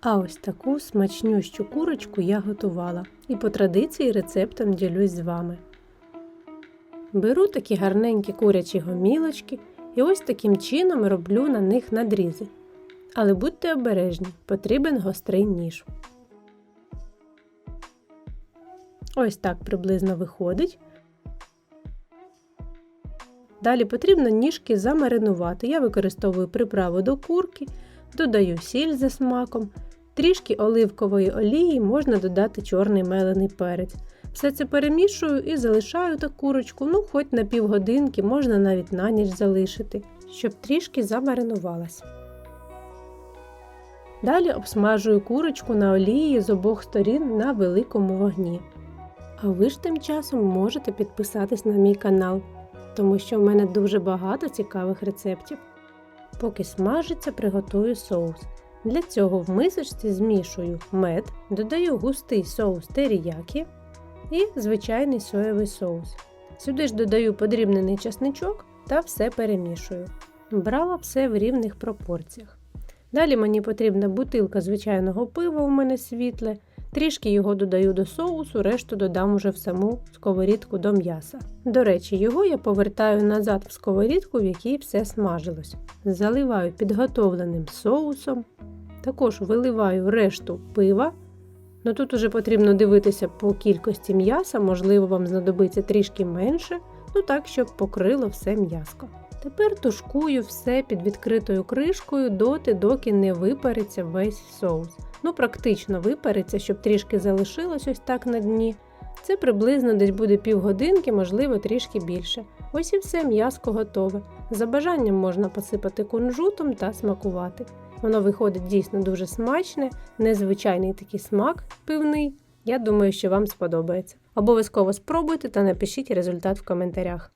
А ось таку смачнющу курочку я готувала і по традиції рецептом ділюсь з вами. Беру такі гарненькі курячі гомілочки і ось таким чином роблю на них надрізи. Але будьте обережні, потрібен гострий ніж. Ось так приблизно виходить. Далі потрібно ніжки замаринувати. Я використовую приправу до курки, додаю сіль за смаком, трішки оливкової олії можна додати чорний мелений перець. Все це перемішую і залишаю та курочку, ну хоч на півгодинки, можна навіть на ніч залишити, щоб трішки замаринувалась. Далі обсмажую курочку на олії з обох сторін на великому вогні. А ви ж тим часом можете підписатись на мій канал, тому що в мене дуже багато цікавих рецептів. Поки смажиться, приготую соус. Для цього в мисочці змішую мед, додаю густий соус теріякі і звичайний соєвий соус. Сюди ж додаю подрібнений часничок та все перемішую. Брала все в рівних пропорціях. Далі мені потрібна бутилка звичайного пива у мене світле, трішки його додаю до соусу, решту додам уже в саму сковорідку до м'яса. До речі, його я повертаю назад в сковорідку, в якій все смажилось. Заливаю підготовленим соусом, також виливаю решту пива. Ну Тут уже потрібно дивитися по кількості м'яса, можливо, вам знадобиться трішки менше, ну так, щоб покрило все м'яско. Тепер тушкую все під відкритою кришкою доти, доки не випариться весь соус. Ну, практично випариться, щоб трішки залишилось ось так на дні. Це приблизно десь буде півгодинки, можливо, трішки більше. Ось і все м'яско готове. За бажанням можна посипати кунжутом та смакувати. Воно виходить дійсно дуже смачне, незвичайний такий смак пивний. Я думаю, що вам сподобається. Обов'язково спробуйте та напишіть результат в коментарях.